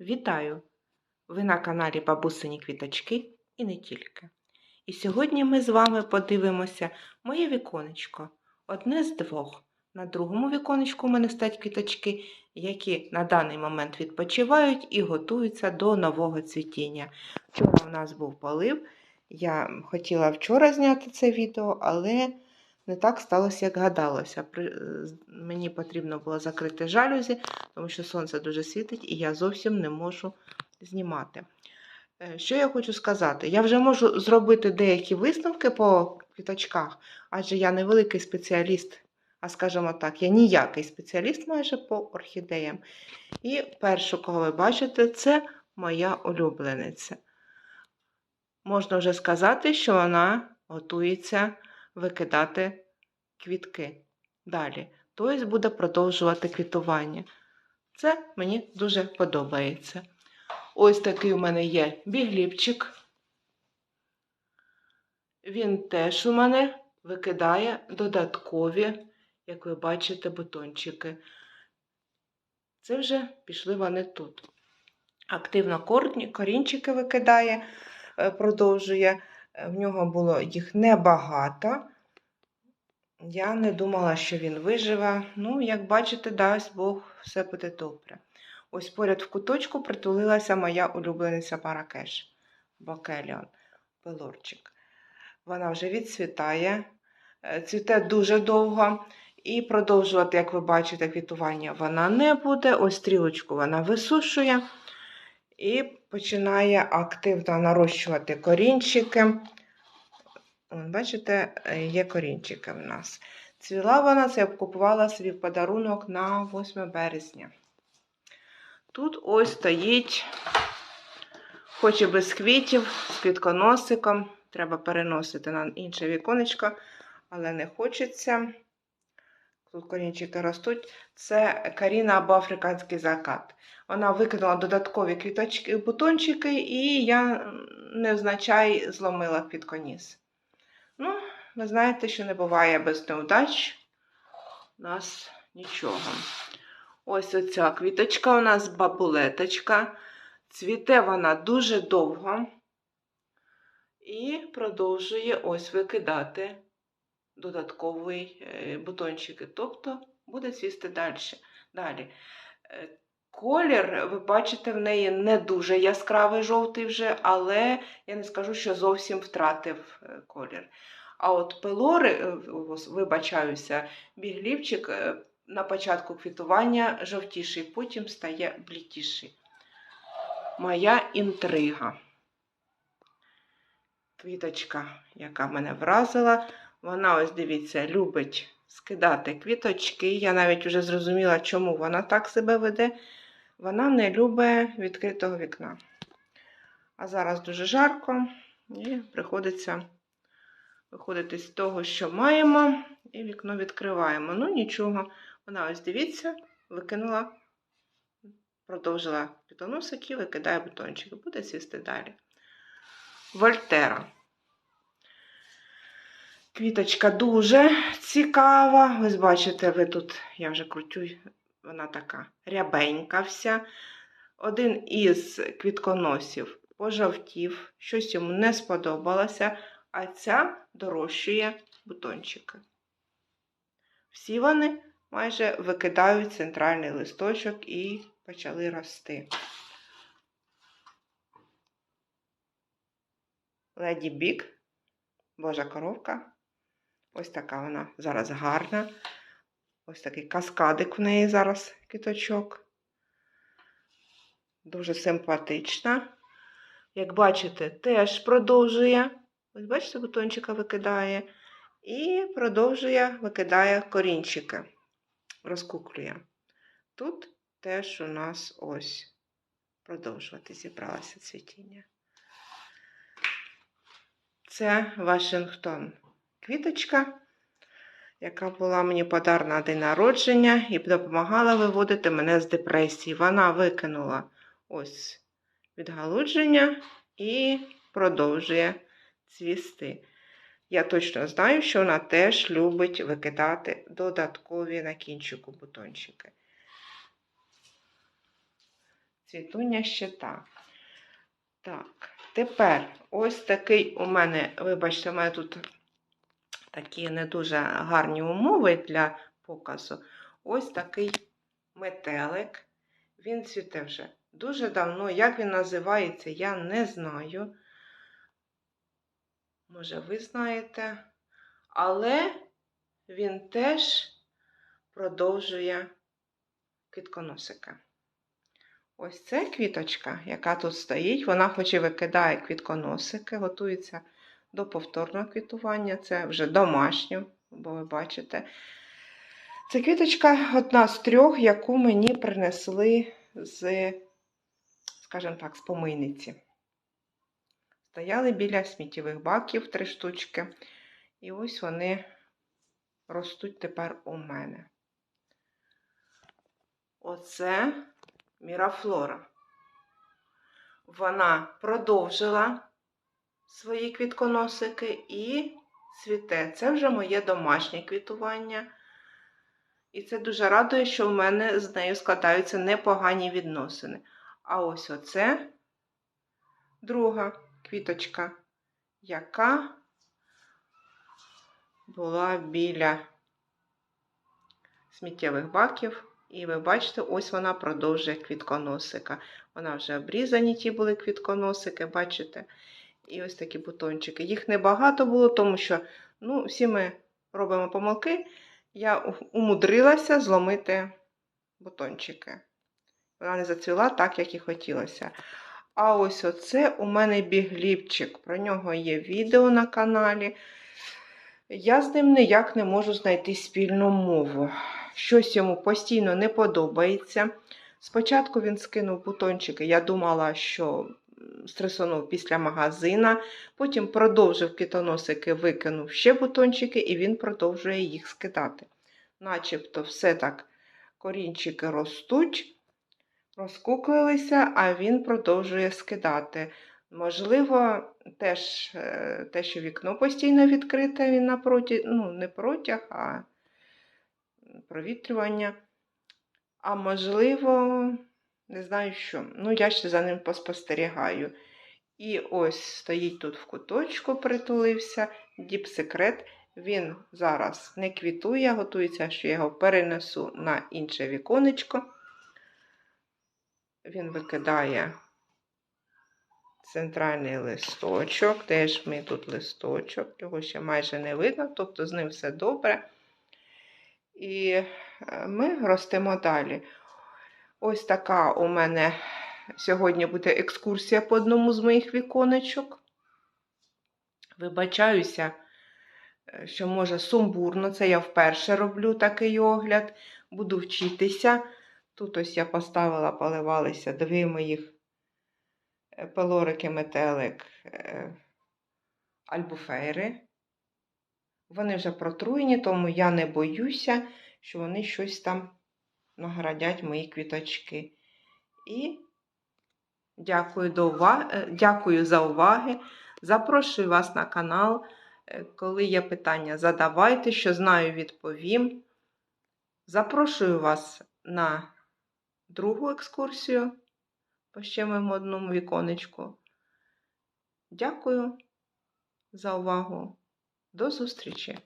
Вітаю! Ви на каналі Бабусині Квіточки і не тільки. І сьогодні ми з вами подивимося моє віконечко. Одне з двох. На другому віконечку у мене стоять квіточки, які на даний момент відпочивають і готуються до нового цвітіння. Вчора у нас був полив. Я хотіла вчора зняти це відео, але не так сталося, як гадалося. Е, Мені потрібно було закрити жалюзі, тому що сонце дуже світить і я зовсім не можу знімати. Е, Що я хочу сказати? Я вже можу зробити деякі висновки по квіточках, адже я не великий спеціаліст, а скажімо так, я ніякий спеціаліст майже по орхідеям. І першу, кого ви бачите, це моя улюблениця. Можна вже сказати, що вона готується викидати квітки далі. Тобто буде продовжувати квітування. Це мені дуже подобається. Ось такий у мене є бігліпчик. Він теж у мене викидає додаткові, як ви бачите, бутончики. Це вже пішли вони тут. Активно корінчики викидає, е, продовжує. Е, В нього було їх небагато. Я не думала, що він виживе. Ну, як бачите, дасть Бог, все буде добре. Ось поряд в куточку притулилася моя улюблениця Маракеш Бокеліон, пелорчик. Вона вже відцвітає, е, цвіте дуже довго. І продовжувати, як ви бачите, квітування вона не буде. Ось стрілочку вона висушує і починає активно нарощувати корінчики. Вон, бачите, е, є корінчики в нас. Цвіла вона, це купувала в подарунок на 8 березня. Тут ось стоїть, хоч і без квітів, з квітконосиком. Треба переносити на інше віконечко, але не хочеться. Тут корінчики ростуть. Це Каріна або африканський закат. Вона викинула додаткові квіточки, бутончики, і я невзначай зломила квітконіс. Ну, ви знаєте, що не буває без неудач. У нас нічого. Ось оця квіточка у нас бабулеточка. Цвіте вона дуже довго і продовжує ось викидати додатковий е, бутончики. Тобто буде цвісти далі. далі. Е, Колір, ви бачите, в неї не дуже яскравий жовтий вже, але я не скажу, що зовсім втратив е, колір. А от пелори, вибачаюся, біглівчик на початку квітування жовтіший, потім стає блідіший. Моя інтрига. Квіточка, яка мене вразила, вона, ось дивіться, любить скидати квіточки. Я навіть вже зрозуміла, чому вона так себе веде. Вона не любить відкритого вікна. А зараз дуже жарко, і приходиться виходити з того, що маємо, і вікно відкриваємо. Ну, нічого. Вона ось дивіться, викинула, продовжила пітоносик і викидає бутончики. Буде цвісти далі. Вольтера. Квіточка дуже цікава. Ви бачите, ви тут, я вже крутю, вона така рябенька вся. Один із квітконосів пожовтів, щось йому не сподобалося, а ця дорощує бутончики. Всі вони майже викидають центральний листочок і почали рости. Леді Бік, Божа коровка. Ось така вона зараз гарна. Ось такий каскадик в неї зараз квіточок. Дуже симпатична. Як бачите, теж продовжує. Ось бачите, бутончика викидає. І продовжує викидає корінчики. Розкуклює. Тут теж у нас ось продовжувати зібралося цвітіння. Це Вашингтон. Квіточка, яка була мені подарна на день народження і допомагала виводити мене з депресії. Вона викинула ось відгалудження і продовжує цвісти. Я точно знаю, що вона теж любить викидати додаткові на кінчику бутончики. Цвітуння щита. Так, тепер ось такий у мене, вибачте, у мене тут такі не дуже гарні умови для показу. Ось такий метелик. Він цвіте вже дуже давно. Як він називається, я не знаю. Може, ви знаєте. Але він теж продовжує квітконосика. Ось це квіточка, яка тут стоїть, вона хоч і викидає квітконосики, готується до повторного квітування. Це вже домашнє, бо ви бачите. Це квіточка одна з трьох, яку мені принесли з, скажімо так, з помийниці. Стояли біля сміттєвих баків три штучки. І ось вони ростуть тепер у мене. Оце мірафлора. Вона продовжила свої квітконосики і цвіте. Це вже моє домашнє квітування. І це дуже радує, що в мене з нею складаються непогані відносини. А ось оце друга квіточка, яка була біля сміттєвих баків. І ви бачите, ось вона продовжує квітконосика. Вона вже обрізані ті були квітконосики, бачите? І ось такі бутончики. Їх небагато було, тому що ну, всі ми робимо помилки. Я умудрилася зломити бутончики. Вона не зацвіла так, як і хотілося. А ось оце у мене бігліпчик. Про нього є відео на каналі. Я з ним ніяк не можу знайти спільну мову. Щось йому постійно не подобається. Спочатку він скинув бутончики, я думала, що стресонув після магазина, потім продовжив китоносики, викинув ще бутончики, і він продовжує їх скидати. Начебто все так корінчики ростуть, розкуклилися, а він продовжує скидати. Можливо, теж е, те, що вікно постійно відкрите, він напроти, ну, не протяг, а провітрювання. А можливо, не знаю що. Ну, я ще за ним поспостерігаю. І ось стоїть тут в куточку, притулився, діп-секрет. Він зараз не квітує, готується, що я його перенесу на інше віконечко. Він викидає центральний листочок, теж ми тут листочок, його ще майже не видно, тобто з ним все добре. І е, ми ростемо далі. Ось така у мене сьогодні буде екскурсія по одному з моїх віконечок. Вибачаюся, е, що може сумбурно, це я вперше роблю такий огляд, буду вчитися. Тут ось я поставила, поливалися дві моїх е, пелорики метелик альбуфейри. Вони вже протруєні, тому я не боюся, що вони щось там наградять мої квіточки. І дякую, до уваги, дякую за уваги. Запрошую вас на канал. Е, коли є питання, задавайте, що знаю, відповім. Запрошую вас на другу екскурсію по ще одному віконечку. Дякую за увагу. До зустрічі!